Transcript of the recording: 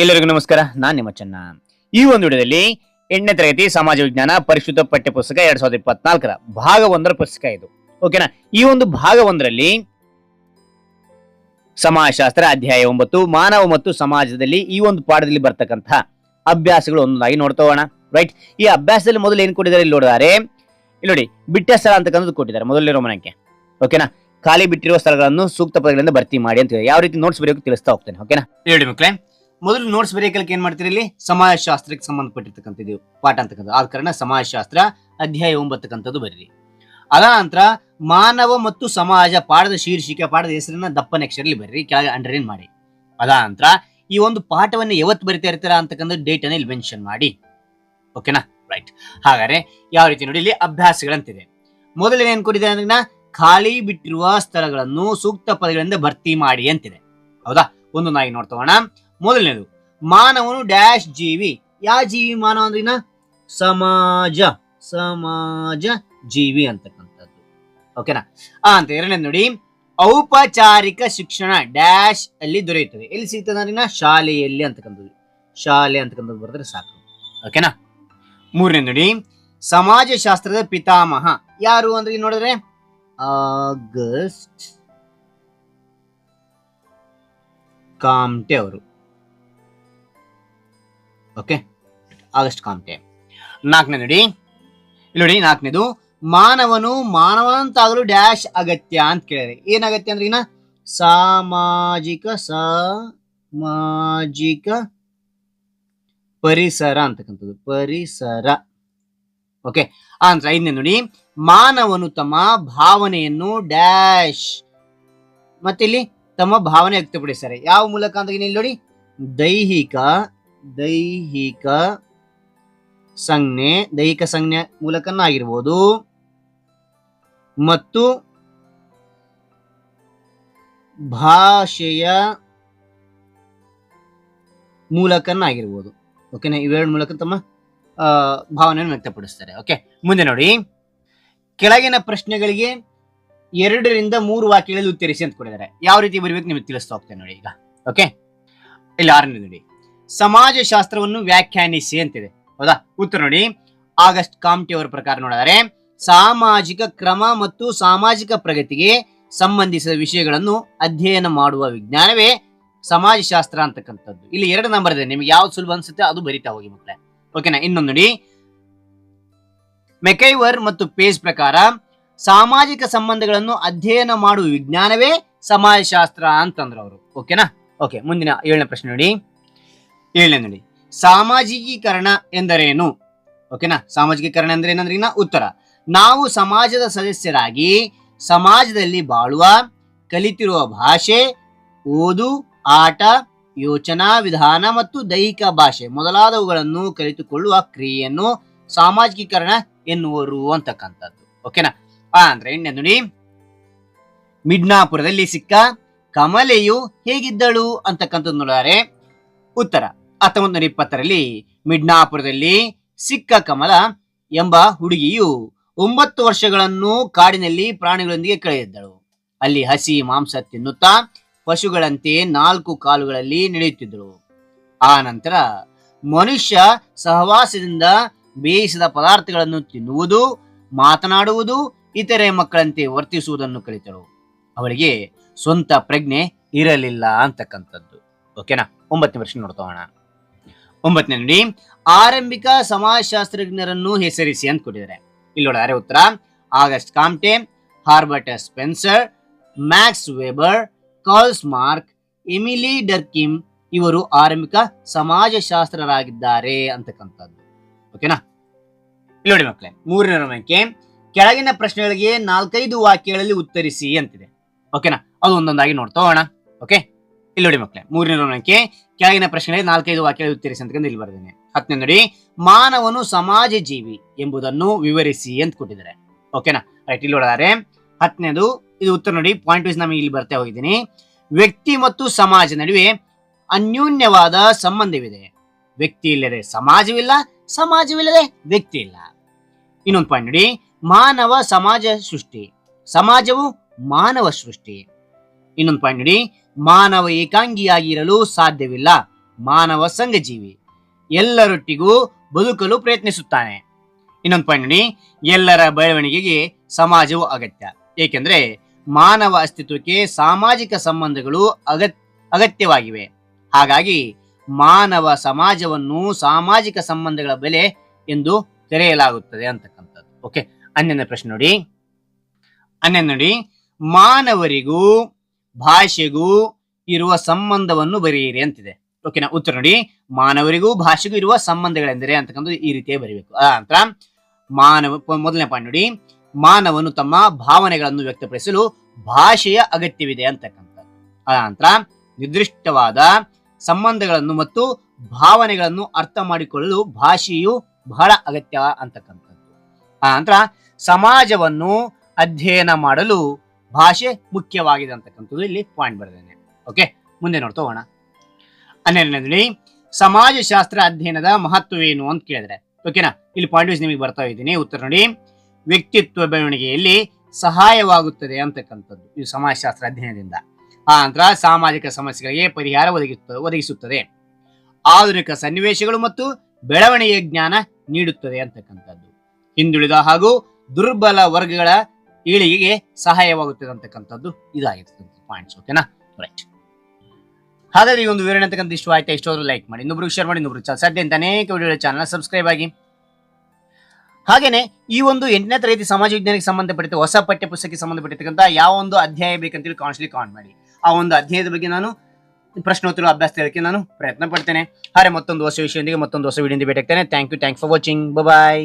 ಎಲ್ಲರಿಗೂ ನಮಸ್ಕಾರ, ನಾನ್ ನಿಮ್ಮ ಚೆನ್ನ. ಈ ಒಂದು ವಿಡಿಯೋದಲ್ಲಿ ಎಂಟನೇ ತರಗತಿ ಸಮಾಜ ವಿಜ್ಞಾನ ಪರಿಶುದ್ಧ ಪಠ್ಯ ಪುಸ್ತಕ ಎರಡ್ ಸಾವಿರದ ಇಪ್ಪತ್ನಾಲ್ಕರ ಭಾಗ ಒಂದರ ಪುಸ್ತಕ ಇದು. ಓಕೆನಾ ಈ ಒಂದು ಭಾಗ ಒಂದರಲ್ಲಿ ಸಮಾಜಶಾಸ್ತ್ರ ಅಧ್ಯಾಯ ಒಂಬತ್ತು, ಮಾನವ ಮತ್ತು ಸಮಾಜದಲ್ಲಿ ಈ ಒಂದು ಪಾಠದಲ್ಲಿ ಬರ್ತಕ್ಕಂತಹ ಅಭ್ಯಾಸಗಳು ಒಂದೊಂದಾಗಿ ನೋಡ್ತಾ ಹೋಗೋಣ. ರೈಟ್ ಈ ಅಭ್ಯಾಸದಲ್ಲಿ ಮೊದಲು ಏನ್ ಕೊಟ್ಟಿದ್ದಾರೆ ಇಲ್ಲಿ ನೋಡಿದಾರೆ, ಇಲ್ಲಿ ನೋಡಿ, ಬಿಟ್ಟ ಸ್ಥಳ ಅಂತಕ್ಕಂಥದ್ದು ಕೊಟ್ಟಿದ್ದಾರೆ ಮೊದಲನೇ ಮನಕ್ಕೆ ಓಕೆನಾ ಖಾಲಿ ಬಿಟ್ಟಿರುವ ಸ್ಥಳಗಳನ್ನು ಸೂಕ್ತ ಪದಗಳಿಂದ ಭರ್ತಿ ಮಾಡಿ ಅಂತ ಯಾವ ರೀತಿ ನೋಟ್ಸ್ ಬರೆಯೋಕೆ ತಿಳಿಸ್ತಾ ಹೋಗ್ತೇನೆ. ಓಕೆನಾ ಹೇಳಿ ಮಕ್ಕಳೇ ಮೊದಲು ನೋಟ್ಸ್ ಬರೆಯಕ್ಕೆ ಏನ್ ಮಾಡ್ತೀರಿ ಇಲ್ಲಿ? ಸಮಾಜಶಾಸ್ತ್ರಕ್ಕೆ ಸಂಬಂಧಪಟ್ಟಿರ್ತಕ್ಕಂಥದ್ದು ಪಾಠ ಅಂತಕ್ಕಂಥದ್ದು. ಆದ ಕಾರಣ ಸಮಾಜಶಾಸ್ತ್ರ ಅಧ್ಯಾಯ ಒಂಬತ್ತಕ್ಕಂಥದ್ದು ಬರೀರಿ. ಅದ ನಂತರ ಮಾನವ ಮತ್ತು ಸಮಾಜ ಪಾಠದ ಶೀರ್ಷಿಕೆ, ಪಾಠದ ಹೆಸರನ್ನ ದಪ್ಪನ ಅಕ್ಷರಲ್ಲಿ ಬರ್ರಿ. ಕೆಳಗೆ ಅಂಡರ್ಲೈನ್ ಮಾಡಿ. ಅದ ನಂತರ ಈ ಒಂದು ಪಾಠವನ್ನು ಯಾವತ್ತು ಬರಿತಾ ಇರ್ತೀರಾ ಅಂತಕ್ಕಂಥ ಡೇಟ್ ಅನ್ನ ಇಲ್ಲಿ ಮೆನ್ಷನ್ ಮಾಡಿ. ಓಕೆನಾ ರೈಟ್ ಹಾಗಾದ್ರೆ ಯಾವ ರೀತಿ ನೋಡಿ ಇಲ್ಲಿ ಅಭ್ಯಾಸಗಳಂತಿದೆ. ಮೊದಲು ಏನ್ ಕೊಟ್ಟಿದೆ ಅಂದ್ರೆ ಖಾಲಿ ಬಿಟ್ಟಿರುವ ಸ್ಥಳಗಳನ್ನು ಸೂಕ್ತ ಪದಗಳಿಂದ ಭರ್ತಿ ಮಾಡಿ ಅಂತಿದೆ. ಹೌದಾ? ಒಂದು ನಾಯಿ ನೋಡ್ತೋಣ ಮೊದಲನೇದು, ಮಾನವನು ಡ್ಯಾಶ್ ಜೀವಿ. ಯಾವ ಜೀವಿ ಮಾನವ ಅಂದ್ರಿನ ಸಮಾಜ ಸಮಾಜ ಜೀವಿ ಅಂತಕ್ಕಂಥದ್ದು. ಓಕೆನಾ ಅಂತ ಎರಡನೇದು ನೋಡಿ. ಔಪಚಾರಿಕ ಶಿಕ್ಷಣ ಡ್ಯಾಶ್ ಅಲ್ಲಿ ದೊರೆಯುತ್ತದೆ. ಎಲ್ಲಿ ಸಿಗ್ತದೆ ಅಂದ್ರಿನ ಶಾಲೆಯಲ್ಲಿ ಅಂತಕ್ಕಂಥದ್ದು. ಶಾಲೆ ಅಂತಕ್ಕಂಥದ್ದು ಬರೆದ್ರೆ ಸಾಕು. ಓಕೆನಾ ಮೂರನೇ ನೋಡಿ. ಸಮಾಜಶಾಸ್ತ್ರದ ಪಿತಾಮಹ. ಯಾರು ಅಂದ್ರೆ ನೋಡಿದ್ರೆ? ಆಗಸ್ಟ್ ಕಾಮ್ಟೆ ಅವರು. ಓಕೆ ಆಗಸ್ಟ್ ಕಾಂತೆ ನಾಲ್ಕನೇ ನೋಡಿ. ಇಲ್ಲಿ ನೋಡಿ, ನಾಲ್ಕನೇದು, ಮಾನವನು ಮಾನವಂತಾಗಲು ಡ್ಯಾಶ್ ಅಗತ್ಯ ಅಂತ ಕೇಳಿದ್ರೆ ಏನಾಗತ್ಯ ಅಂದ್ರೆ ಇನ್ನ? ಸಾಮಾಜಿಕ ಸಾಮಾಜಿಕ ಪರಿಸರ ಅಂತಕ್ಕಂಥದ್ದು. ಪರಿಸರ. ಓಕೆ ಆನ್ಸರ್ ಐದನೇ ನೋಡಿ. ಮಾನವನು ತಮ್ಮ ಭಾವನೆಯನ್ನು ಡ್ಯಾಶ್ ಮತ್ತೆ ಇಲ್ಲಿ ತಮ್ಮ ಭಾವನೆ ವ್ಯಕ್ತಪಡಿಸ್ತಾರೆ. ಯಾವ ಮೂಲಕ ಅಂತ ಇಲ್ಲಿ ನೋಡಿ? ದೈಹಿಕ ದೈಹಿಕ ಸಂಜ್ಞೆ ದೈಹಿಕ ಸಂಜ್ಞೆ ಮೂಲಕನ ಆಗಿರ್ಬೋದು ಮತ್ತು ಭಾಷೆಯ ಮೂಲಕನ ಆಗಿರ್ಬೋದು ಓಕೆನಾ ಇವೆರಡು ಮೂಲಕ ತಮ್ಮ ಭಾವನೆಯನ್ನು ವ್ಯಕ್ತಪಡಿಸ್ತಾರೆ. ಓಕೆ ಮುಂದೆ ನೋಡಿ. ಕೆಳಗಿನ ಪ್ರಶ್ನೆಗಳಿಗೆ ಎರಡರಿಂದ ಮೂರು ವಾಕ್ಯಗಳಲ್ಲಿ ಉತ್ತರಿಸಿ ಅಂತ ಕೊಟ್ಟಿದ್ದಾರೆ. ಯಾವ ರೀತಿ ಬರಬೇಕು ನಿಮಗೆ ತಿಳಿಸ್ತಾ ಹೋಗ್ತೇನೆ ನೋಡಿ ಈಗ. ಓಕೆ ಇಲ್ಲಿ ಆರನೇ ನೋಡಿ. ಸಮಾಜಶಾಸ್ತ್ರವನ್ನು ವ್ಯಾಖ್ಯಾನಿಸಿ ಅಂತಿದೆ. ಹೌದಾ? ಉತ್ತರ ನೋಡಿ. ಆಗಸ್ಟ್ ಕಾಮ್ಟಿ ಅವರ ಪ್ರಕಾರ ನೋಡಿದರೆ, ಸಾಮಾಜಿಕ ಕ್ರಮ ಮತ್ತು ಸಾಮಾಜಿಕ ಪ್ರಗತಿಗೆ ಸಂಬಂಧಿಸಿದ ವಿಷಯಗಳನ್ನು ಅಧ್ಯಯನ ಮಾಡುವ ವಿಜ್ಞಾನವೇ ಸಮಾಜಶಾಸ್ತ್ರ ಅಂತಕ್ಕಂಥದ್ದು. ಇಲ್ಲಿ ಎರಡು ನಂಬರ್ ಇದೆ. ನಿಮ್ಗೆ ಯಾವ್ದು ಸುಲಭ ಅನ್ಸುತ್ತೆ ಅದು ಬರಿತಾ ಹೋಗಿ ಮಕ್ಕಳೇ. ಓಕೆನಾ ಇನ್ನೊಂದು ನೋಡಿ. ಮೆಕೈವರ್ ಮತ್ತು ಪೇಸ್ ಪ್ರಕಾರ, ಸಾಮಾಜಿಕ ಸಂಬಂಧಗಳನ್ನು ಅಧ್ಯಯನ ಮಾಡುವ ವಿಜ್ಞಾನವೇ ಸಮಾಜಶಾಸ್ತ್ರ ಅಂತಂದ್ರು ಅವರು. ಓಕೆನಾ ಓಕೆ ಮುಂದಿನ ಏಳನೇ ಪ್ರಶ್ನೆ ನೋಡಿ. ಏಳನೇ ನೋಡಿ. ಸಾಮಾಜಿಕೀಕರಣ ಎಂದರೇನು? ಓಕೆನಾ ಸಾಮಾಜಿಕೀಕರಣ ಅಂದ್ರೆ ಏನಂದ್ರೆ ಇನ್ನ ಉತ್ತರ. ನಾವು ಸಮಾಜದ ಸದಸ್ಯರಾಗಿ ಸಮಾಜದಲ್ಲಿ ಬಾಳುವ, ಕಲಿತಿರುವ ಭಾಷೆ, ಓದು, ಆಟ, ಯೋಚನಾ ವಿಧಾನ ಮತ್ತು ದೈಹಿಕ ಭಾಷೆ ಮೊದಲಾದವುಗಳನ್ನು ಕಲಿತುಕೊಳ್ಳುವ ಕ್ರಿಯೆಯನ್ನು ಸಾಮಾಜಿಕೀಕರಣ ಎನ್ನುವರು ಅಂತಕ್ಕಂಥದ್ದು. ಓಕೆನಾ ಅಂದ್ರೆ ನೋಡಿ. ಮಿಡ್ನಾಪುರದಲ್ಲಿ ಸಿಕ್ಕ ಕಮಲೆಯು ಹೇಗಿದ್ದಳು ಅಂತಕ್ಕಂಥದ್ದು ನೋಡಿದರೆ ಉತ್ತರ. ಹತ್ತೊಂಬತ್ತು ನೂರ ಇಪ್ಪತ್ತರಲ್ಲಿ ಮಿಡ್ನಾಪುರದಲ್ಲಿ ಸಿಕ್ಕ ಕಮಲ ಎಂಬ ಹುಡುಗಿಯು ಒಂಬತ್ತು ವರ್ಷಗಳನ್ನು ಕಾಡಿನಲ್ಲಿ ಪ್ರಾಣಿಗಳೊಂದಿಗೆ ಕಳೆದಿದ್ದಳು ಅಲ್ಲಿ ಹಸಿ ಮಾಂಸ ತಿನ್ನುತ್ತಾ ಪಶುಗಳಂತೆ ನಾಲ್ಕು ಕಾಲುಗಳಲ್ಲಿ ನಡೆಯುತ್ತಿದ್ದಳು ಆ ನಂತರ ಮನುಷ್ಯ ಸಹವಾಸದಿಂದ ಬೇಯಿಸಿದ ಪದಾರ್ಥಗಳನ್ನು ತಿನ್ನುವುದು, ಮಾತನಾಡುವುದು, ಇತರೆ ಮಕ್ಕಳಂತೆ ವರ್ತಿಸುವುದನ್ನು ಕಲಿತಳು. ಅವಳಿಗೆ ಸ್ವಂತ ಪ್ರಜ್ಞೆ ಇರಲಿಲ್ಲ ಅಂತಕ್ಕಂಥದ್ದು. ಓಕೆನಾ ಒಂಬತ್ತನೇ ವರ್ಷ ನೋಡ್ತೋಣ ಒಂಬತ್ತನೇ ನೋಡಿ, ಆರಂಭಿಕ ಸಮಾಜಶಾಸ್ತ್ರಜ್ಞರನ್ನು ಹೆಸರಿಸಿ ಅಂತ ಕೊಟ್ಟಿದ್ದಾರೆ. ಇಲ್ಲಿ ನೋಡಿದರೆ ಉತ್ತರ? August Comte, Herbert Spencer, Max Weber, Karl Marx, Emile Durkheim ಇವರು ಆರಂಭಿಕ ಸಮಾಜಶಾಸ್ತ್ರರಾಗಿದ್ದಾರೆ ಅಂತಕ್ಕಂಥದ್ದು. ಓಕೆನಾ? ಇಲ್ಲಿ ನೋಡಿ ಮಕ್ಕಳೇ, ಮೂರನೇ ನಮಕ್ಕೆ ಕೆಳಗಿನ ಪ್ರಶ್ನೆಗಳಿಗೆ ನಾಲ್ಕೈದು ವಾಕ್ಯಗಳಲ್ಲಿ ಉತ್ತರಿಸಿ ಅಂತಿದೆ. ಓಕೆನಾ? ಅದು ಒಂದೊಂದಾಗಿ ನೋಡ್ತಾ ಹೋಗೋಣ ಓಕೆ? ಇಲ್ಲಿ ನೋಡಿ ಮಕ್ಕಳೇ ಮೂರನೇ ರಮಕ್ಕೆ ಕೆಳಗಿನ ಪ್ರಶ್ನೆಗಳಿಗೆ ನಾಲ್ಕೈದು ವಾಕ್ಯ ಉತ್ತರಿಸಿ ಅಂತ ಇಲ್ಲಿ ಬರ್ದೇನೆ. ಹತ್ತನೇ ನೋಡಿ, ಮಾನವನು ಸಮಾಜ ಜೀವಿ ಎಂಬುದನ್ನು ವಿವರಿಸಿ ಅಂತ ಕೊಟ್ಟಿದ್ದಾರೆ. ಓಕೆನಾ ರೈಟ್ ಇಲ್ಲಿ ನೋಡಿದರೆ ಹತ್ತನೇದು, ಇದು ಉತ್ತರ ನೋಡಿ ಪಾಯಿಂಟ್ ವೈಸ್ ನಮಗೆ ಇಲ್ಲಿ ಬರ್ತಾ ಹೋಗಿದ್ದೀನಿ. ವ್ಯಕ್ತಿ ಮತ್ತು ಸಮಾಜ ನಡುವೆ ಅನ್ಯೂನ್ಯವಾದ ಸಂಬಂಧವಿದೆ. ವ್ಯಕ್ತಿ ಇಲ್ಲದೆ ಸಮಾಜವಿಲ್ಲ, ಸಮಾಜವಿಲ್ಲದೆ ವ್ಯಕ್ತಿ ಇಲ್ಲ. ಇನ್ನೊಂದು ಪಾಯಿಂಟ್ ನೋಡಿ, ಮಾನವ ಸಮಾಜ ಸೃಷ್ಟಿ. ಸಮಾಜವು ಮಾನವ ಸೃಷ್ಟಿ. ಇನ್ನೊಂದು ಪಾಯಿಂಟ್ ನೋಡಿ ಮಾನವ ಏಕಾಂಗಿಯಾಗಿರಲು ಸಾಧ್ಯವಿಲ್ಲ. ಮಾನವ ಸಂಘಜೀವಿ. ಎಲ್ಲರೊಟ್ಟಿಗೂ ಬದುಕಲು ಪ್ರಯತ್ನಿಸುತ್ತಾನೆ. ಇನ್ನೊಂದು ಪಾಯಿಂಟ್ ನೋಡಿ. ಎಲ್ಲರ ಬೆಳವಣಿಗೆಗೆ ಸಮಾಜವು ಅಗತ್ಯ. ಏಕೆಂದ್ರೆ ಮಾನವ ಅಸ್ತಿತ್ವಕ್ಕೆ ಸಾಮಾಜಿಕ ಸಂಬಂಧಗಳು ಅಗತ್, ಅಗತ್ಯವಾಗಿವೆ. ಹಾಗಾಗಿ ಮಾನವ ಸಮಾಜವನ್ನು ಸಾಮಾಜಿಕ ಸಂಬಂಧಗಳ ಬೆಲೆ ಎಂದು ತೆರೆಯಲಾಗುತ್ತದೆ ಅಂತಕ್ಕಂಥದ್ದು. ಓಕೆ ಹನ್ನೊಂದನೇ ಪ್ರಶ್ನೆ ನೋಡಿ. ಹನ್ನೊಂದು ನೋಡಿ. ಮಾನವರಿಗೂ ಭಾಷೆಗೂ ಇರುವ ಸಂಬಂಧವನ್ನು ಬರೆಯಿರಿ ಅಂತಿದೆ. ಓಕೆನಾ ಉತ್ತರ ನೋಡಿ. ಮಾನವರಿಗೂ ಭಾಷೆಗೂ ಇರುವ ಸಂಬಂಧಗಳೆಂದರೆ ಅಂತಕ್ಕಂಥದ್ದು ಈ ರೀತಿಯೇ ಬರೀಬೇಕು. ಆ ನಂತರ ಮಾನವ ಮೊದಲನೇ ಪಾಯಿಂಟ್ ನೋಡಿ. ಮಾನವನು ತಮ್ಮ ಭಾವನೆಗಳನ್ನು ವ್ಯಕ್ತಪಡಿಸಲು ಭಾಷೆಯ ಅಗತ್ಯವಿದೆ ಅಂತಕ್ಕಂಥ ಆ ನಂತರ ನಿರ್ದಿಷ್ಟವಾದ ಸಂಬಂಧಗಳನ್ನು ಮತ್ತು ಭಾವನೆಗಳನ್ನು ಅರ್ಥ ಮಾಡಿಕೊಳ್ಳಲು ಭಾಷೆಯು ಬಹಳ ಅಗತ್ಯ ಅಂತಕ್ಕಂಥದ್ದು. ಆ ನಂತರ ಸಮಾಜವನ್ನು ಅಧ್ಯಯನ ಮಾಡಲು ಭಾಷೆ ಮುಖ್ಯವಾಗಿದೆ ಅಂತಕ್ಕಂಥದ್ದು ಇಲ್ಲಿ ಪಾಯಿಂಟ್ ಬರೆದೇನೆ ಓಕೆ ಮುಂದೆ ನೋಡ್ತಾ ಹೋಗೋಣ. ಹನ್ನೆರಡನೇದಲ್ಲಿ ಸಮಾಜಶಾಸ್ತ್ರ ಅಧ್ಯಯನದ ಮಹತ್ವವೇನು ಅಂತ ಕೇಳಿದ್ರೆ. ಓಕೆನಾ ಇಲ್ಲಿ ಪಾಯಿಂಟ್ ವೈಸ್ ನಿಮಗೆ ಬರ್ತಾ ಇದ್ದೀನಿ. ಉತ್ತರ ನೋಡಿ. ವ್ಯಕ್ತಿತ್ವ ಬೆಳವಣಿಗೆಯಲ್ಲಿ ಸಹಾಯವಾಗುತ್ತದೆ ಅಂತಕ್ಕಂಥದ್ದು ಇದು ಸಮಾಜಶಾಸ್ತ್ರ ಅಧ್ಯಯನದಿಂದ. ಆ ಸಾಮಾಜಿಕ ಸಮಸ್ಯೆಗಳಿಗೆ ಪರಿಹಾರ ಒದಗಿಸುತ್ತದೆ ಒದಗಿಸುತ್ತದೆ. ಆಧುನಿಕ ಸನ್ನಿವೇಶಗಳು ಮತ್ತು ಬೆಳವಣಿಗೆಯ ಜ್ಞಾನ ನೀಡುತ್ತದೆ ಅಂತಕ್ಕಂಥದ್ದು. ಹಿಂದುಳಿದ ಹಾಗೂ ದುರ್ಬಲ ವರ್ಗಗಳ ಏಳಿಗೆಗೆ ಸಹಾಯವಾಗುತ್ತದೆ ಅಂತಕ್ಕಂಥದ್ದು ಇದಾಗಿರ್ತದೆ ಪಾಯಿಂಟ್ಸ್ ಓಕೆನಾ ರೈಟ್ ಹಾಗಾದ್ರೆ ಈ ಒಂದು ವಿವರಣೆ ಅಂತಕ್ಕಂಥ ಇಷ್ಟ ಆಯ್ತಾ? ಇಷ್ಟೋದ್ರು ಲೈಕ್ ಮಾಡಿ ಇನ್ನೊಬ್ರು ಶೇರ್ ಮಾಡಿ ಇನ್ನೊಬ್ರು ಸಾಧ್ಯ ಅಂತ ಅನೇಕ ವಿಡಿಯೋ ಚಾನಲ್ ಸಬ್ಸ್ಕ್ರೈಬ್ ಆಗಿ. ಹಾಗೇನೆ ಈ ಒಂದು ಎಂಟನೇ ತರಗತಿ ಸಮಾಜ ವಿಜ್ಞಾನಕ್ಕೆ ಸಂಬಂಧಪಟ್ಟ ಹೊಸ ಪಠ್ಯ ಪುಸ್ತಕಕ್ಕೆ ಸಂಬಂಧಪಟ್ಟಿರ್ತಕ್ಕಂಥ ಯಾವ ಒಂದು ಅಧ್ಯಾಯ ಬೇಕಂತೇಳಿ ಕಾನ್ಸ್ಲಿ ಕಾಮೆಂಟ್ ಮಾಡಿ. ಆ ಒಂದು ಅಧ್ಯಾಯದ ಬಗ್ಗೆ ನಾನು ಪ್ರಶ್ನೋತ್ತರ ಅಭ್ಯಾಸ ಹೇಳಕ್ಕೆ ನಾನು ಪ್ರಯತ್ನ ಪಡ್ತೇನೆ. ಹಾಗೆ ಮತ್ತೊಂದು ಹೊಸ ವಿಷಯದೊಂದಿಗೆ ಮತ್ತೊಂದು ಹೊಸ ವಿಡಿಯೋದಿಂದ ಭೇಟಿ ಆಗ್ತೇನೆ thank you thank for watching bye